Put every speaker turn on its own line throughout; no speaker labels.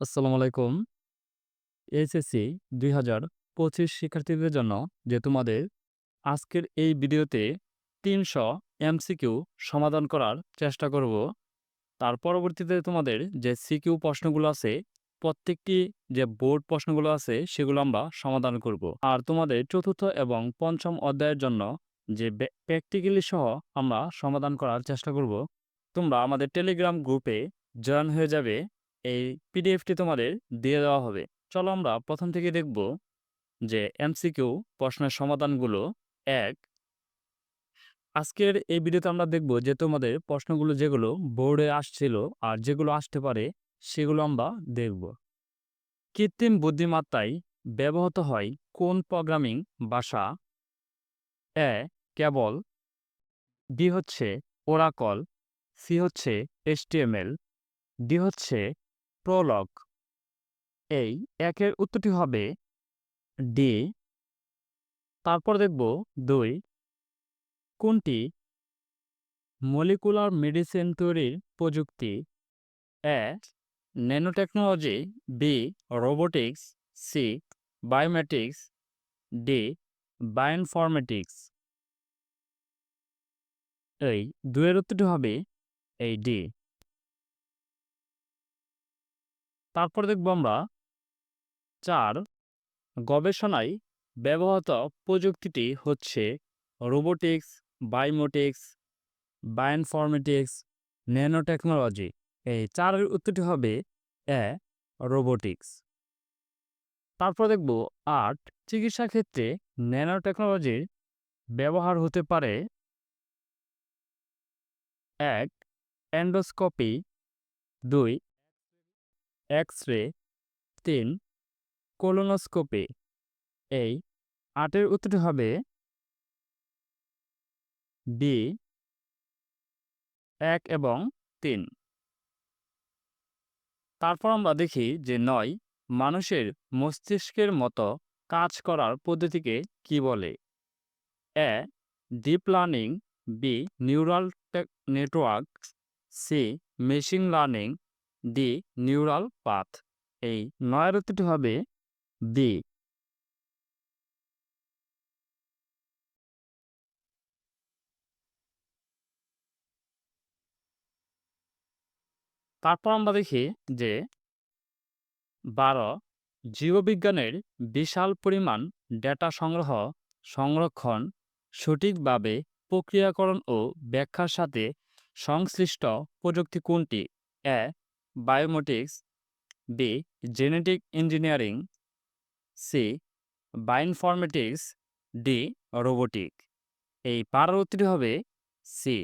আসসালামু আলাইকুম। এইচএসসি ২০২৫ শিক্ষার্থীদের জন্য যে তোমাদের আজকের এই ভিডিওতে ৩০০ এমসিকিউ সমাধান করার চেষ্টা করব। তার পরবর্তীতে তোমাদের যে সিকিউ প্রশ্নগুলো আছে, প্রত্যেকটি যে বোর্ড প্রশ্নগুলো আছে সেগুলো আমরা সমাধান করব। আর তোমাদের চতুর্থ এবং পঞ্চম অধ্যায়ের জন্য যে প্র্যাকটিক্যালি সহ আমরা সমাধান করার চেষ্টা করব। তোমরা আমাদের টেলিগ্রাম গ্রুপে জয়েন হয়ে যাবে। এই পিডিএফটি তোমাদের দিয়ে দেওয়া হবে। চলো আমরা প্রথম থেকে দেখব যে এমসিকিউ প্রশ্নের সমাধানগুলো এক আজকের এই ভিডিওতে আমরা দেখব যে তোমাদের প্রশ্নগুলো যেগুলো বোর্ডে আসছিল আর যেগুলো আসতে পারে সেগুলো আমরা দেখব। কৃত্রিম বুদ্ধিমত্তায় ব্যবহৃত হয় কোন প্রোগ্রামিং ভাষা? এ. কেবল, বি হচ্ছে ওরাকল সি হচ্ছে এইচটিএমএল ডি হচ্ছে প্রলগ এই একের উত্তরটি হবে ডি। তারপর দেখব দুই। কোনটি? মলিকুলার মেডিসিন তৈরির প্রযুক্তি। A, nanotechnology. B, robotics. C, biometrics. D, bioinformatics. এই দুয়ের উত্তরটি হবে এই ডি। তারপর দেখব আমরা চার, গবেষণায় ব্যবহৃত প্রযুক্তিটি হচ্ছে রোবোটিক্স, বায়োমেটিক্স, বায়োইনফরমেটিক্স, ন্যানোটেকনোলজি। এই চারের উত্তরটি হবে এ, রোবোটিক্স। তারপর দেখব আট, চিকিৎসা ক্ষেত্রে ন্যানোটেকনোলজির ব্যবহার হতে পারে এক, এন্ডোস্কোপি। দুই এক্স রে তিন কোলোনোস্কোপি এই আটের উত্তরটি হবে বি এক এবং তিন। তারপর আমরা দেখি যে নয় মানুষের মস্তিষ্কের মতো কাজ করার পদ্ধতিকে কি বলে? A deep learning B neural network C machine learning D neural path. এই নয়ের উত্তরটি হবে ডি তারপর আমরা দেখি যে বারো, জীববিজ্ঞানের বিশাল পরিমাণ ডেটা সংগ্রহ, সংরক্ষণ, সঠিকভাবে প্রক্রিয়াকরণ ও ব্যাখ্যার সাথে সংশ্লিষ্ট প্রযুক্তি কোনটি? A biometrics B genetic engineering C bioinformatics D robotic এই পারার উত্তরটি হবে সি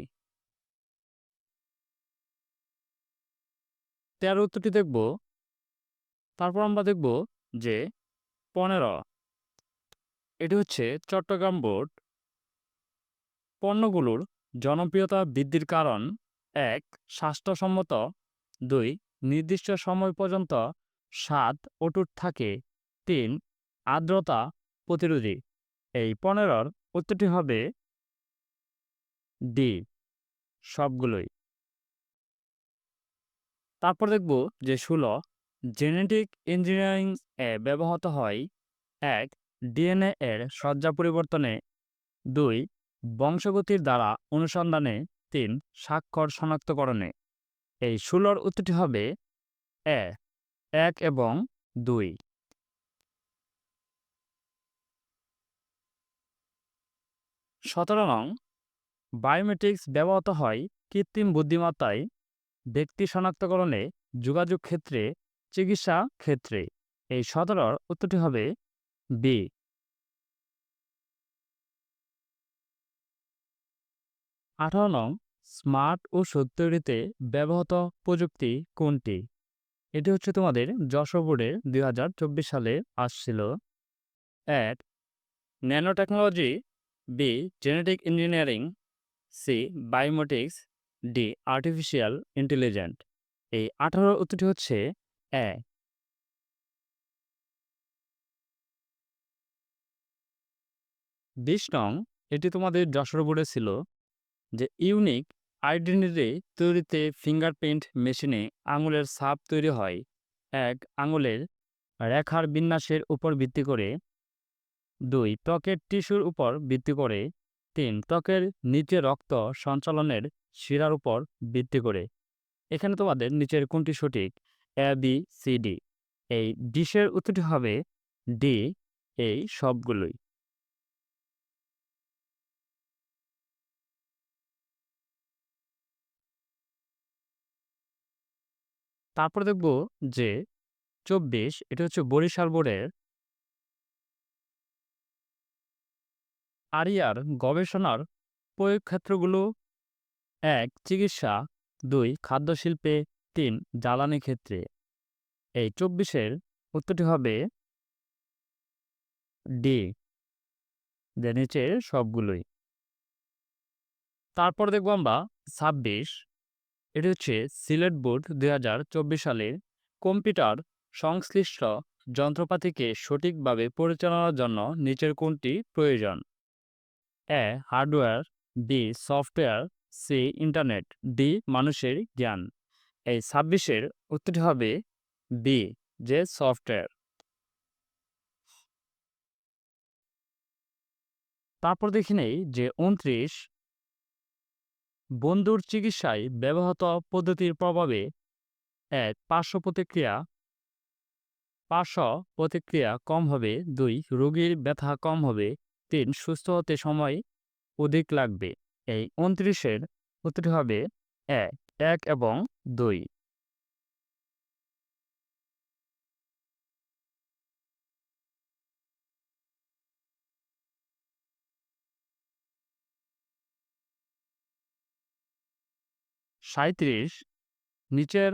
তেরো উত্তরটি দেখব। তারপর আমরা দেখব যে পনেরো। এটি হচ্ছে চট্টগ্রাম বোর্ড। পণ্যগুলোর জনপ্রিয়তা বৃদ্ধির কারণ, এক, স্বাস্থ্যসম্মত দুই, নির্দিষ্ট সময় পর্যন্ত স্বাদ অটুট থাকে। তিন, আর্দ্রতা প্রতিরোধী। এই পনেরোর উত্তরটি হবে ডি, সবগুলোই। তারপর দেখব যে ষোলো, জেনেটিক ইঞ্জিনিয়ারিং এ ব্যবহৃত হয় এক, ডিএনএ এর সজ্জা পরিবর্তনে। দুই, বংশগতির দ্বারা অনুসন্ধানে। তিন, স্বাক্ষর শনাক্তকরণে। এই ষোলোর উত্তরটি হবে এ, এক এবং দুই। সতেরো নং, বায়োমেট্রিক্স ব্যবহৃত হয় কৃত্রিম বুদ্ধিমত্তায় ব্যক্তি শনাক্তকরণে যোগাযোগ ক্ষেত্রে, চিকিৎসা ক্ষেত্রে। এই সতেরোর উত্তরটি হবে বি। আঠারো নং স্মার্ট ও তৈরিতে ব্যবহৃত প্রযুক্তি কোনটি? এটি হচ্ছে তোমাদের যশোর বোর্ডে দুই হাজার চব্বিশ সালে আসছিল। এক nanotechnology B, genetic engineering. C, biometrics. D, artificial intelligent. এই আঠারো উত্তরটি হচ্ছে এ। বিশ নং, এটি তোমাদের যশোর বোর্ডে ছিল যে ইউনিক আইডেন্টিটি তৈরিতে ফিঙ্গারপ্রিন্ট মেশিনে আঙুলের ছাপ তৈরি হয়। এক, আঙুলের রেখার বিন্যাসের উপর ভিত্তি করে। দুই, ত্বকের টিস্যুর উপর ভিত্তি করে। তিন, ত্বকের নিচে রক্ত সঞ্চালনের শিরার উপর ভিত্তি করে। এখানে তোমাদের নিচের কোনটি সঠিক? এ বি সি ডি এই ডিশের উত্তরটি হবে ডি এই সবগুলোই। তারপর দেখব যে চব্বিশ, এটা হচ্ছে বরিশাল বোর্ডের আরিয়ার গবেষণার প্রয়োগ ক্ষেত্রগুলো এক, চিকিৎসা, দুই, খাদ্যশিল্পে, তিন, জ্বালানি ক্ষেত্রে। এই চব্বিশের উত্তরটি হবে ডি, যে নিচের সবগুলোই। তারপর দেখব আমরা ছাব্বিশ এটি হচ্ছে সিলেট বোর্ড দুই হাজার চব্বিশ সালের কম্পিউটার সংশ্লিষ্ট যন্ত্রপাতিকে সঠিকভাবে পরিচালনার জন্য নিচের কোনটি প্রয়োজন? A, hardware, B, software, C, internet, D, মানুষের জ্ঞান। এই ছাব্বিশের উত্তরটি হবে বি যে সফটওয়্যার। তারপর দেখি নেই যে উনত্রিশ বন্ধুর চিকিৎসায় ব্যবহৃত পদ্ধতির প্রভাবে এক, পার্শ্ব প্রতিক্রিয়া। পার্শ্ব প্রতিক্রিয়া কম হবে। দুই, রোগীর ব্যথা কম হবে। তিন, সুস্থ হতে সময় অধিক লাগবে। এই উনত্রিশের উত্তরটি হবে এক এক এবং দুই। সাঁত্রিশ নিচের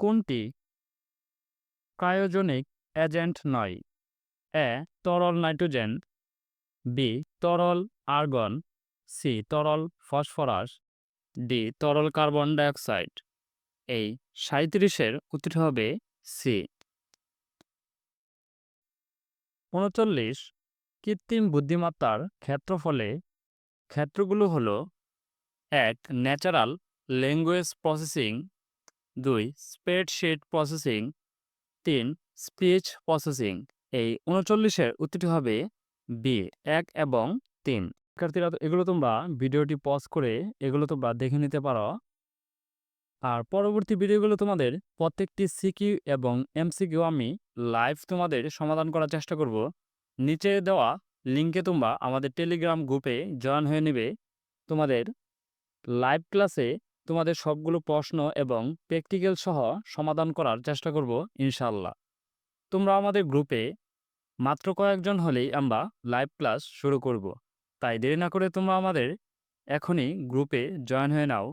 কোনটি? ক্রায়োজনিক এজেন্ট নয়। এ, তরল নাইট্রোজেন। বি, তরল আর্গন। সি, তরল ফসফরাস। ডি, তরল কার্বন ডাইঅক্সাইড। এই সাঁত্রিশের উত্তরটি হবে সি। উনচল্লিশ, কৃত্রিম বুদ্ধিমত্তার ক্ষেত্রফলে ক্ষেত্রগুলো হলো এক ন্যাচারাল ল্যাঙ্গুয়েজ প্রসেসিং, দুই, স্প্রেডশিট প্রসেসিং, তিন, স্পিচ প্রসেসিং। এই উনচল্লিশের উত্তরটি হবে বি, এক এবং তিন। শিক্ষার্থীরা এগুলো তোমরা ভিডিওটি পজ করে এগুলো তোমরা দেখে নিতে পারো। আর পরবর্তী ভিডিওগুলো তোমাদের প্রত্যেকটি সিকিউ এবং এমসিকিউ আমি লাইভ তোমাদের সমাধান করার চেষ্টা করব। নিচে দেওয়া লিঙ্কে তোমরা আমাদের টেলিগ্রাম গ্রুপে জয়েন হয়ে নেবে। তোমাদের লাইভ ক্লাসে তোমাদের সবগুলো প্রশ্ন এবং প্র্যাকটিক্যাল সহ সমাধান করার চেষ্টা করব ইনশাল্লাহ তোমরা আমাদের গ্রুপে মাত্র কয়েকজন হলেই আমরা লাইভ ক্লাস শুরু করব। তাই দেরি না করে তোমরা আমাদের এখনই গ্রুপে জয়েন হয়ে নাও।